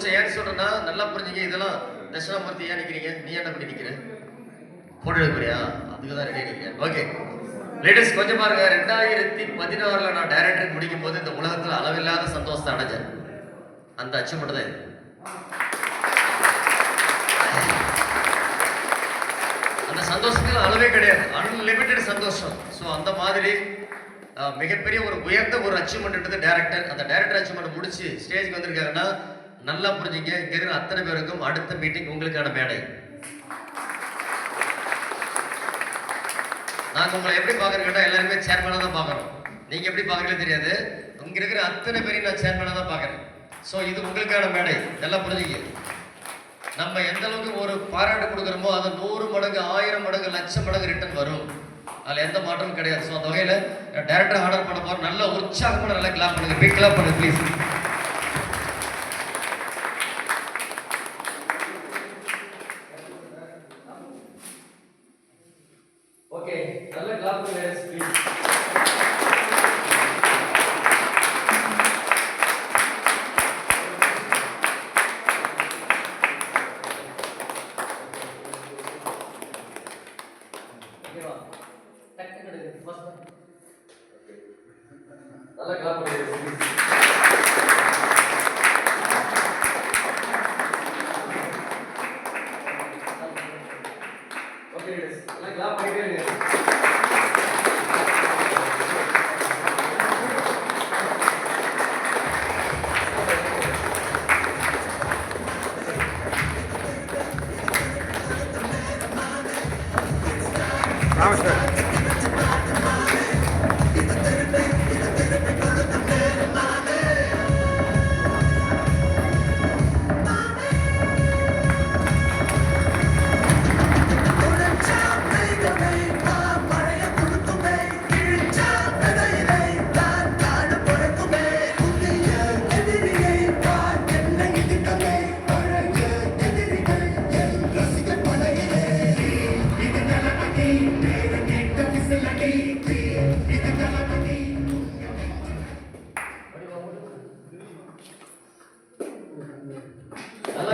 கொஞ்சம் ஏன்னு சொல்றேன்னா நல்லா புரிஞ்சுங்க இதெல்லாம் தட்சிணாமூர்த்தி ஏன் நிற்கிறீங்க நீ என்ன பண்ணி நிக்கிற? போட்டோ எடுக்கிறியா அதுக்கு தான் ரெடி நிக்கிறேன் ஓகே லேடிஸ் கொஞ்சம் பாருங்க. ரெண்டாயிரத்தி பதினாறுல நான் டைரக்டர் முடிக்கும் போது இந்த உலகத்தில் அளவில்லாத சந்தோஷத்தை அடைஞ்சேன். அந்த அச்சு மட்டும் தான் அந்த சந்தோஷத்தில் அளவே கிடையாது. அன்லிமிட்டெட் சந்தோஷம். ஸோ அந்த மாதிரி மிகப்பெரிய ஒரு உயர்ந்த ஒரு அச்சீவ்மெண்ட் டேரக்டர் அந்த டேரக்டர் அச்சீவ்மெண்ட் முடிச்சு ஸ்டேஜ்க்கு வந்திருக்காங்கன்னா நல்லா புரிஞ்சுங்க. இங்க இருக்கிற அத்தனை பேருக்கும் அடுத்த மீட்டிங் உங்களுக்கான மேடை. நாங்கள் உங்களை எப்படி பாக்குறோம் எல்லாருமே சேர்மனாக தான் பார்க்குறோம். நீங்கள் எப்படி பாக்குறீங்களோ தெரியாது. இங்கே இருக்கிற அத்தனை பேரையும் நான் சேர்மனாக தான் பார்க்குறேன். ஸோ இது உங்களுக்கான மேடை. நல்லா புரிஞ்சுங்க. நம்ம எந்த அளவுக்கு ஒரு பாராட்டு கொடுக்குறோமோ அது நூறு மடங்கு ஆயிரம் மடங்கு லட்சம் மடங்கு ரிட்டர்ன் வரும். அதில் எந்த மாற்றமும் கிடையாது. ஸோ அந்த வகையில் டேரக்டர் ஆர்டர் பண்ண போறோம் நல்ல உற்சாகமாக நல்லா கிளாப் பண்ணுங்க. பிக் கிளாப் பண்ணுங்க ப்ளீஸ் ஓகே நல்ல கிளாப் பண்ணுங்க ப்ளீஸ் ஓகேவா? டக்குனு எடுங்க ஃபர்ஸ்ட் நல்ல கிளாப் பண்ணுங்க నమస్తే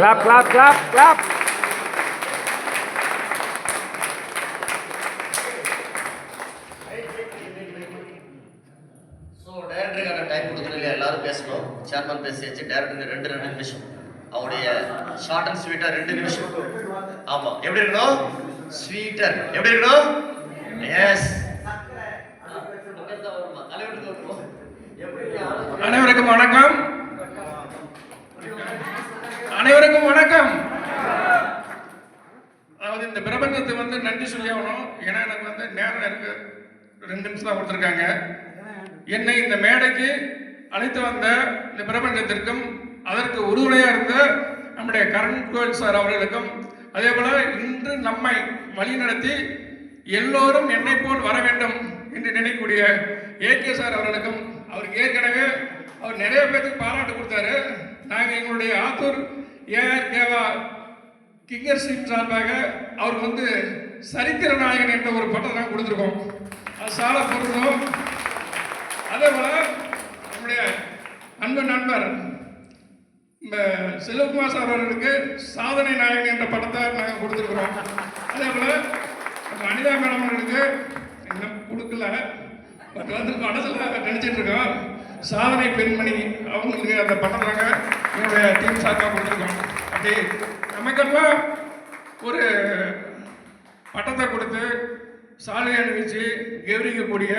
Clap, clap, clap, clap. So டைரக்டருக்கான time கொடுக்கணும் எல்லாரும் பேசணும். சேர்மன் பேசியாச்சு. டைரக்டருக்கு ரெண்டு ரெண்டு நிமிஷம். அவருடைய ஷார்ட் அண்ட் ஸ்வீட்டா ரெண்டு நிமிஷம். ஆமா. எப்படி இருக்கணும்? ஸ்வீட்டர் எப்படி இருக்கணும்? எஸ் அனைவருக்கும் வணக்கம் அனைவருக்கும் வணக்கம். அதாவது இந்த பிரபஞ்சத்துக்கு வந்து நன்றி சொல்லி ஆகணும். ஏன்னா எனக்கு வந்து நேரம் இருக்கு. ரெண்டு நிமிஷம் தான் கொடுத்துருக்காங்க. என்னை இந்த மேடைக்கு அழைத்து வந்த இந்த பிரபஞ்சத்திற்கும் அதற்கு உறுதுணையாக இருந்த நம்முடைய கரண் கோயில் சார் அவர்களுக்கும் அதே போல இன்று நம்மை வழிநடத்தி எல்லோரும் என்னை போல் வர வேண்டும் என்று நினைக்கக்கூடிய கே சார் அவர்களுக்கும் அவருக்கு ஏற்கனவே அவர் நிறைய பேருக்கு பாராட்டு கொடுத்தாரு. நாங்கள் எங்களுடைய ஆத்தூர் ஏஆர் தேவா கிங்கர் சிங் சார்பாக அவருக்கு வந்து சரித்திர நாயகன் என்ற ஒரு பட்டத்தை தான் கொடுத்துருக்கோம். அது சால பொருந்தோம் அதே போல நம்முடைய அன்பு நண்பர் இந்த செல்வகுமார் சார் அவர்களுக்கு சாதனை நாயகன் என்ற படத்தை நாங்கள் கொடுத்துருக்குறோம். அதே போல நம்ம அனிதா மேடம் அவர்களுக்கு இன்னும் கொடுக்கல. பட் வந்து மனசில் நினச்சிட்டு இருக்கோம். சாதனை பெண்மணி அவங்களுக்கு அந்த படத்தை நாங்கள் என்னுடைய டீம் சார்பாக கொடுத்துருக்கோம். அது நமக்கெல்லாம் ஒரு பட்டத்தை கொடுத்து சாலை அணிவிச்சு கௌரவிக்கக்கூடிய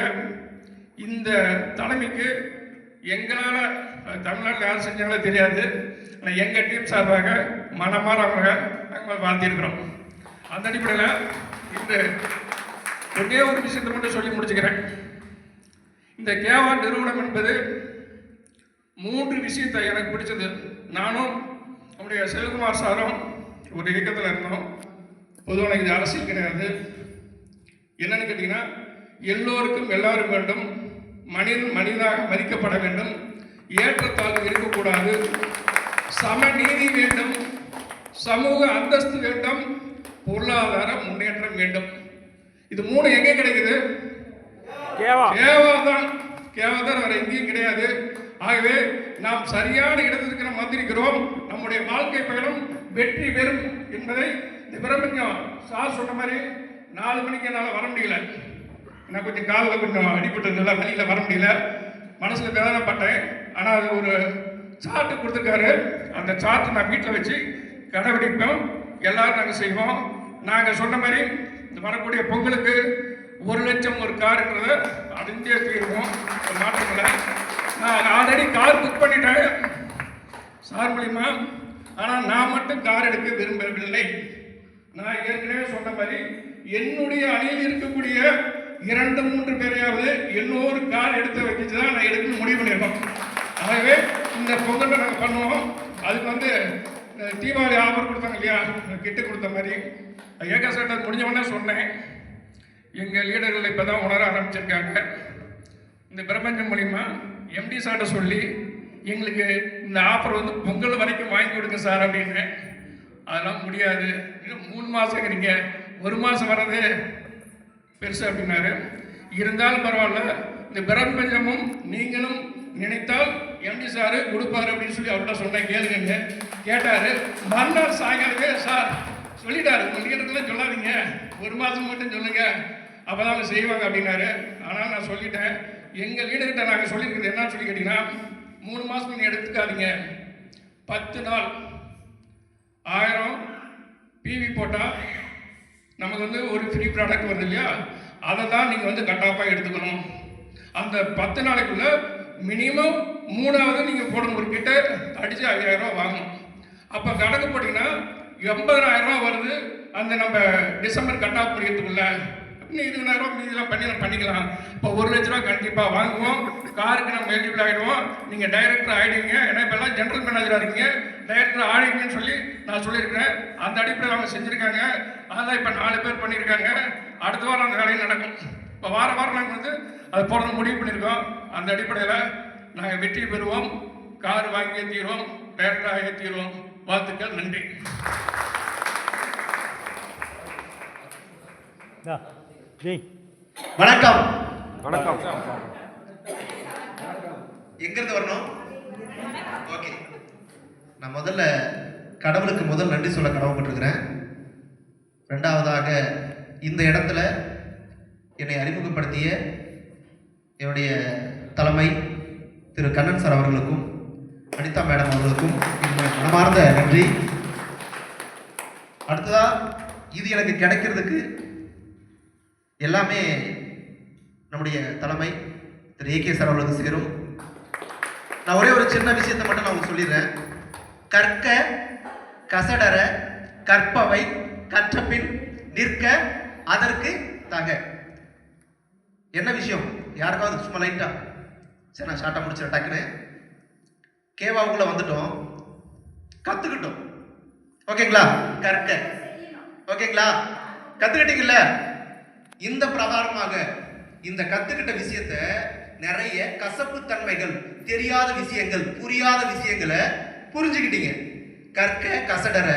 இந்த தலைமைக்கு எங்களால் தமிழ்நாட்டில் யார் செஞ்சாங்களோ தெரியாது. ஆனால் எங்கள் டீம் சார்பாக மனமாற அவங்க நாங்கள் வாழ்த்திருக்கிறோம் அந்த அடிப்படையில் இன்று ஒரே ஒரு விஷயத்தை மட்டும் சொல்லி முடிச்சுக்கிறேன். இந்த கேவா நிறுவனம் என்பது மூன்று விஷயத்தை எனக்கு பிடிச்சது. நானும் நம்முடைய செல்குமார் சாரும் ஒரு இயக்கத்தில் இருந்தோம். பொதுவாக இது அரசியல் கிடையாது. என்னன்னு கேட்டிங்கன்னா எல்லோருக்கும் எல்லாரும் வேண்டும். மனிதன் மனிதனாக மதிக்கப்பட வேண்டும். ஏற்றத்தாழ்வு இருக்கக்கூடாது. சமநீதி வேண்டும். சமூக அந்தஸ்து வேண்டும். பொருளாதார முன்னேற்றம் வேண்டும். இது மூணு எங்கே கிடைக்குது? கேவா. தான் கேவா தான் வேற எங்கேயும் கிடையாது. ஆகவே நாம் சரியான இடத்திற்கு நாம் வந்திருக்கிறோம். நம்முடைய வாழ்க்கை பயணம் வெற்றி பெறும் என்பதை இந்த பிரபஞ்சம் சார் சொன்ன மாதிரி நாலு மணிக்கு என்னால் வர முடியல. நான் கொஞ்சம் காலில் கொஞ்சம் அடிபட்டதுனால வழியில் வர முடியல. மனசில் வேதனைப்பட்டேன். ஆனால் அது ஒரு சார்ட்டு கொடுத்துருக்காரு. அந்த சார்ட்டை நான் வீட்டில் வச்சு கடைபிடிப்போம். எல்லாரும் நாங்கள் செய்வோம். நாங்கள் சொன்ன மாதிரி இந்த வரக்கூடிய பொங்கலுக்கு ஒரு லட்சம் ஒரு காருன்றதை அடைஞ்சே தீருவோம் ஒரு மாற்றம் இல்லை நான் ஆல்ரெடி கார் புக் பண்ணிட்டேன் சார் மூலியமா ஆனால் நான் மட்டும் கார் எடுக்க விரும்பவில்லை. நான் ஏற்கனவே சொன்ன மாதிரி என்னுடைய அணியில் இருக்கக்கூடிய இரண்டு மூன்று பேரையாவது இன்னொரு கார் எடுத்து வச்சு தான் நான் எடுக்கணும்னு முடிவு பண்ணியிருக்கோம். ஆகவே இந்த பொங்கலை நாங்கள் பண்ணுவோம். அதுக்கு வந்து தீபாவளி ஆஃபர் கொடுத்தாங்க இல்லையா? கிட்ட கொடுத்த மாதிரி. ஏகா சார் முடிஞ்ச உடனே சொன்னேன். எங்கள் லீடர்கள் இப்போ தான் உணர ஆரம்பிச்சிருக்காங்க. இந்த பிரபஞ்சம் மூலிமா எம்டி சார்கிட்ட சொல்லி எங்களுக்கு இந்த ஆஃபர் வந்து பொங்கல் வரைக்கும் வாங்கி கொடுங்க சார் அப்படின்னு. அதெல்லாம் முடியாது. இன்னும் மூணு மாதம் இருக்கிறீங்க ஒரு மாதம் வர்றது பெருசு அப்படின்னாரு. இருந்தாலும் பரவாயில்ல. இந்த பிரபஞ்சமும் நீங்களும் நினைத்தால் எம்டி சார் கொடுப்பாரு அப்படின்னு சொல்லி அவர்கிட்ட சொன்னேன். கேளுங்க கேட்டார். மறுநாள் சாயங்காலமே சார் சொல்லிட்டாரு. உங்க சொல்லாதீங்க. ஒரு மாதம் மட்டும் சொல்லுங்கள் அப்போ தான் அவங்க செய்வாங்க அப்படின்னாரு. ஆனால் நான் சொல்லிட்டேன். எங்கள் லீடர்கிட்ட நாங்கள் சொல்லியிருக்கிறது என்னன்னு சொல்லி கேட்டீங்கன்னா மூணு மாதம் நீங்கள் எடுத்துக்காதீங்க. பத்து நாள். ஆயிரம் பிவி போட்டால் நமக்கு வந்து ஒரு ஃப்ரீ ப்ராடக்ட் வருது இல்லையா? அதை தான் நீங்கள் வந்து கட்டாப்பாக எடுத்துக்கணும். அந்த பத்து நாளைக்குள்ள மினிமம் மூணாவது நீங்கள் போடணும். ஒரு கிட்ட அடித்து ஐயாயிரம் ரூபா வாங்கணும். அப்போ கணக்கு போட்டிங்கன்னா எண்பதாயிரம் ரூபா வருது. அந்த நம்ம டிசம்பர் கட் ஆஃப் இன்னும் இருபதாயிரம் ரூபா மீதிலாம் பண்ணி நம்ம பண்ணிக்கலாம். இப்போ ஒரு லட்ச ரூபா கண்டிப்பாக வாங்குவோம். காருக்கு நம்ம எலிஜிபிள் ஆகிடுவோம் நீங்கள் டைரக்டர் ஆகிடுவீங்க ஏன்னா இப்போல்லாம் ஜென்ரல் மேனேஜராக இருக்கீங்க. டைரக்டர் ஆகிடுங்கன்னு சொல்லி நான் சொல்லியிருக்கிறேன். அந்த அடிப்படையில் அவங்க செஞ்சுருக்காங்க. அதெல்லாம் இப்போ நாலு பேர் பண்ணியிருக்காங்க. அடுத்த வாரம் அந்த வேலையும் நடக்கும். இப்போ வார வாரம் நாங்கள் வந்து அது போகிறது முடிவு பண்ணியிருக்கோம். அந்த அடிப்படையில் நாங்கள் வெற்றி பெறுவோம். கார் வாங்கி தீருவோம். டைரக்டர் ஏற்றிடுவோம் தீருவோம். வாழ்த்துக்கள். நன்றி. Yeah. வணக்கம். வணக்கம். எங்கிருந்து வரணும்? ஓகே. நான் முதல்ல கடவுளுக்கு முதல் நன்றி சொல்ல கடவுப்பட்டிருக்கிறேன் ரெண்டாவதாக இந்த இடத்துல என்னை அறிமுகப்படுத்திய என்னுடைய தலைமை திரு கண்ணன் சார் அவர்களுக்கும் அனிதா மேடம் அவர்களுக்கும் என்னுடைய மனமார்ந்த நன்றி. அடுத்ததா இது எனக்கு கிடைக்கிறதுக்கு எல்லாமே நம்முடைய தலைமை திரு ஏகே சார் அவர்களுக்கு சேரும். நான் ஒரே ஒரு சின்ன விஷயத்தை மட்டும் நான் உங்களுக்கு சொல்லிடுறேன். கற்க கசடர கற்பவை கற்றபின் நிற்க அதற்கு தக. என்ன விஷயம்? யாருக்காவது சும்மா லைட்டா சரி நான் ஷார்ட்டாக முடிச்சிட டக்குன்னு. கேவாவுக்குள்ளே வந்துட்டோம். கற்றுக்கிட்டோம் ஓகேங்களா? கற்க. ஓகேங்களா? கத்துக்கிட்டீங்கல்ல? இந்த பிரகாரமாக இந்த கத்துக்கிட்ட விஷயத்த நிறைய கசப்பு தன்மைகள் தெரியாத விஷயங்கள் புரியாத விஷயங்களை புரிஞ்சுக்கிட்டீங்க. கற்க கசடர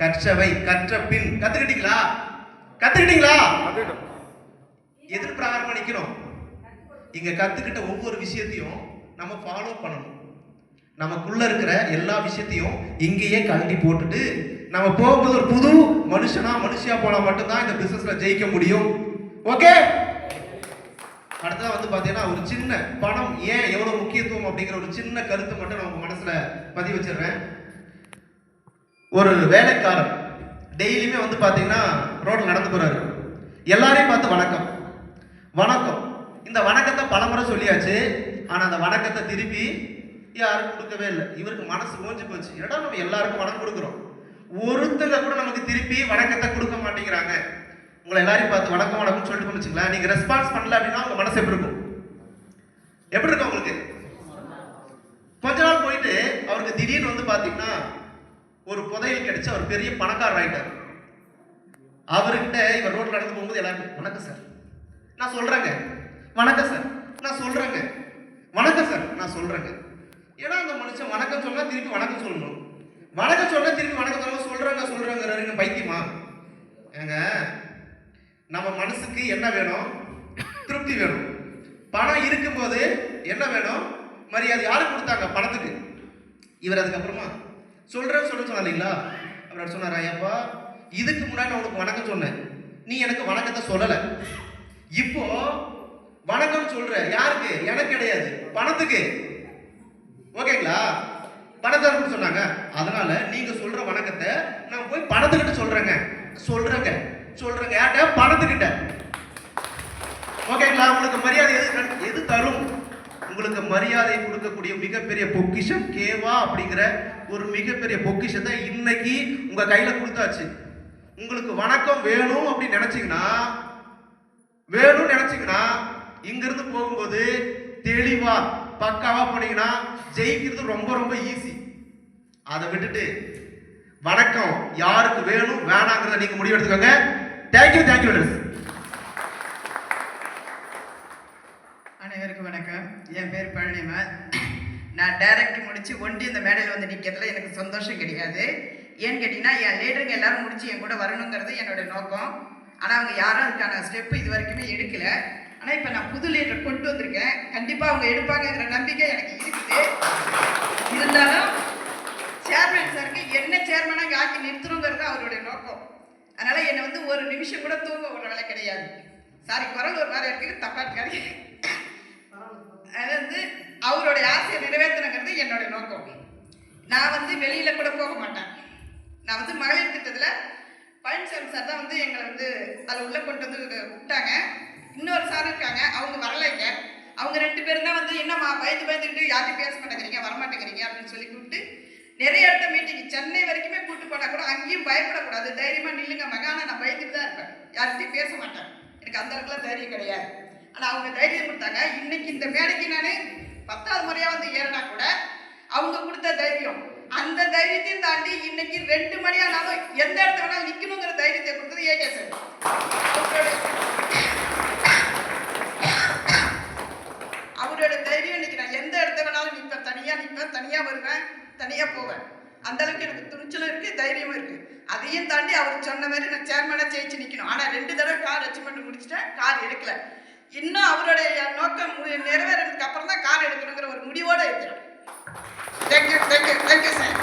கற்றவை கற்ற பின். கத்துக்கிட்டீங்களா? கத்துக்கிட்டீங்களா? எதிர் பிரகாரமா நிக்கிறோம் இங்க கத்துக்கிட்ட ஒவ்வொரு விஷயத்தையும் நம்ம ஃபாலோ பண்ணணும். நமக்குள்ள இருக்கிற எல்லா விஷயத்தையும் இங்கேயே கழட்டி போட்டுட்டு நம்ம போகும்போது ஒரு புது மனுஷனா மனுஷியா போனா மட்டும்தான் இந்த பிசினஸ்ல ஜெயிக்க முடியும். ஓகே? அடுத்ததாக வந்து பார்த்தீங்கன்னா ஒரு சின்ன பணம் ஏன் எவ்வளோ முக்கியத்துவம் அப்படிங்கிற ஒரு சின்ன கருத்தை மட்டும் நான் உங்கள் மனசில் பதிவு வச்சிடுறேன். ஒரு வேலைக்காரர் டெய்லியுமே வந்து பார்த்தீங்கன்னா ரோட்டில் நடந்து போகிறாரு எல்லாரையும் பார்த்து வணக்கம். வணக்கம். இந்த வணக்கத்தை பலமுறை சொல்லியாச்சு. ஆனால் அந்த வணக்கத்தை திருப்பி யாரும் கொடுக்கவே இல்லை. இவருக்கு மனசு ஓஞ்சு போச்சு. ஏன்னா நம்ம எல்லாருக்கும் வணக்கம் கொடுக்குறோம்? ஒருத்தங்க கூட நமக்கு திருப்பி வணக்கத்தை கொடுக்க மாட்டேங்கிறாங்க. உங்களை எல்லாரையும் பார்த்து வணக்கம் வணக்கம் சொல்லிட்டு வச்சுங்களேன் நீங்கள் ரெஸ்பான்ஸ் பண்ணல அப்படின்னா உங்கள் மனசு எப்படி இருக்கும்? எப்படி இருக்கும் உங்களுக்கு? கொஞ்ச நாள் போயிட்டு அவருக்கு திடீர்னு வந்து பார்த்தீங்கன்னா ஒரு புதையல் கிடைச்சு அவர் பெரிய பணக்காரர் ஆகிட்டார் அவர்கிட்ட இவர் ரோட்டில் நடந்து போகும்போது எல்லாரும் வணக்கம் சார் நான் சொல்கிறேங்க வணக்கம் சார் நான் சொல்கிறேங்க வணக்கம் சார் நான் சொல்கிறேங்க ஏன்னா அந்த மனுஷன் வணக்கம் சொன்னால் திருப்பி வணக்கம் சொல்லணும். வணக்கம் சொன்னால் திருப்பி வணக்கம் சொன்னா சொல்கிறாங்க சொல்கிறாங்க பைத்தியமா? ஏங்க நம்ம மனசுக்கு என்ன வேணும்? திருப்தி வேணும். பணம் இருக்கும்போது என்ன வேணும்? மரியாதை. யாருக்கு கொடுத்தாங்க? பணத்துக்கு. இவர் அதுக்கப்புறமா சொல்றேன் சொல்ல சொன்னா இல்லைங்களா? அவர் சொன்னார் ஐயப்பா இதுக்கு முன்னாடி நான் உனக்கு வணக்கம் சொன்னேன். நீ எனக்கு வணக்கத்தை சொல்லலை. இப்போ வணக்கம் சொல்ற யாருக்கு? எனக்கு கிடையாது. பணத்துக்கு. ஓகேங்களா? பணத்தை சொன்னாங்க. அதனால நீங்க சொல்ற வணக்கத்தை நான் போய் பணத்துக்கிட்ட சொல்றேங்க. சொல்றேங்க. சொல்றேங்க. யார்கிட்ட பணத்துக்கிட்ட. ஓகேங்களா? உங்களுக்கு மரியாதை எது எது தரும்? உங்களுக்கு மரியாதை கொடுக்கக்கூடிய மிகப்பெரிய பொக்கிஷம் கேவா அப்படிங்கிற ஒரு மிகப்பெரிய பொக்கிஷத்தை இன்னைக்கு உங்க கையில கொடுத்தாச்சு. உங்களுக்கு வணக்கம் வேணும் அப்படின்னு நினைச்சீங்கன்னா வேணும்னு நினைச்சீங்கன்னா இங்கிருந்து போகும்போது தெளிவா பக்காவா போனீங்கன்னா ஜெயிக்கிறது ரொம்ப ரொம்ப ஈஸி அதை விட்டுட்டு வணக்கம் யாருக்கு வேணும் வேணாங்கிறத நீங்க முடிவெடுத்துக்கோங்க. தேங்க்யூ தேங்க்யூ அனைவருக்கும் வணக்கம். என் பேர் பழனிமால் நான் டைரக்ட் முடிச்சு ஒண்டி இந்த மேடையில் வந்து நிற்கிறதுல எனக்கு சந்தோஷம் கிடையாது. ஏன்னு கேட்டிங்கன்னா என் லீடருங்க எல்லாரும் முடிச்சு என் கூட வரணுங்கிறது என்னோட நோக்கம். ஆனால் அவங்க யாரும் அதுக்கான ஸ்டெப்பு இது வரைக்குமே எடுக்கல. ஆனால் இப்போ நான் புது லீடர் கொண்டு வந்திருக்கேன். கண்டிப்பாக அவங்க எடுப்பாங்கங்கிற நம்பிக்கை எனக்கு இருக்குது. இருந்தாலும் சேர்மேன் சாருக்கு என்ன சேர்மனாக ஆக்கி நிறுத்தணுங்கிறது அவருடைய நோக்கம். அதனால என்னை வந்து ஒரு நிமிஷம் கூட தூங்க விடுற வேலை கிடையாது. சாரி குரல் ஒரு மாதிரி இருக்குது தப்பாக கிடையாது அது வந்து அவருடைய ஆசையை நிறைவேற்றணுங்கிறது என்னோட நோக்கம். நான் வந்து வெளியில் கூட போக மாட்டேன். நான் வந்து மகளிர் திட்டத்தில் பழனிசாமி சார் தான் வந்து எங்களை வந்து அதில் உள்ளே கொண்டு வந்து விட்டாங்க. இன்னொரு சார் இருக்காங்க அவங்க வரலைங்க அவங்க ரெண்டு பேரும் தான் வந்து என்னம்மா பயந்து பயந்துக்கிட்டு யார்கிட்டையும் பேச மாட்டேங்கிறீங்க வரமாட்டேங்கிறீங்க அப்படின்னு சொல்லி கூப்பிட்டு நிறைய இடத்த மீட்டிங் சென்னை வரைக்குமே கூட்டு போனா கூட அங்கேயும் பயப்படக்கூடாது. தைரியமா நில்லுங்க மகானா நான் பயந்துட்டு தான் இருப்பேன். யார்கிட்டையும் பேச மாட்டேன். எனக்கு அந்த அளவுக்குலாம் தைரியம் கிடையாது. ஆனா அவங்க தைரியம் கொடுத்தாங்க இன்னைக்கு இந்த மேடைக்கு நான் பத்தாவது முறையா வந்து ஏறினா கூட அவங்க கொடுத்த தைரியம். அந்த தைரியத்தையும் தாண்டி இன்னைக்கு ரெண்டு மணி ஆனாலும் எந்த இடத்துல வேணாலும் நிற்கணுங்கிற தைரியத்தை கொடுத்தது ஏகே சார் அவரோட தைரியம் இன்னைக்கு நான் எந்த இடத்த வேணாலும் நிற்பேன் தனியா தனியாக வருவேன் தனியாக போவேன். அந்தளவுக்கு எனக்கு துணிச்சலும் இருக்குது தைரியமும் இருக்குது அதையும் தாண்டி அவர் சொன்ன மாதிரி நான் சேர்மனாக ஜெயிச்சு நிற்கணும் ஆனால் ரெண்டு தடவை கார் அச்சீவ்மெண்ட் முடிச்சிட்டேன் கார் எடுக்கல. இன்னும் அவருடைய நோக்கம் நிறைவேறதுக்கு அப்புறம் தான் கார் எடுக்கணுங்கிற ஒரு முடிவோடு இருக்கிறோம் தேங்க்யூ தேங்க்யூ தேங்க்யூ சார்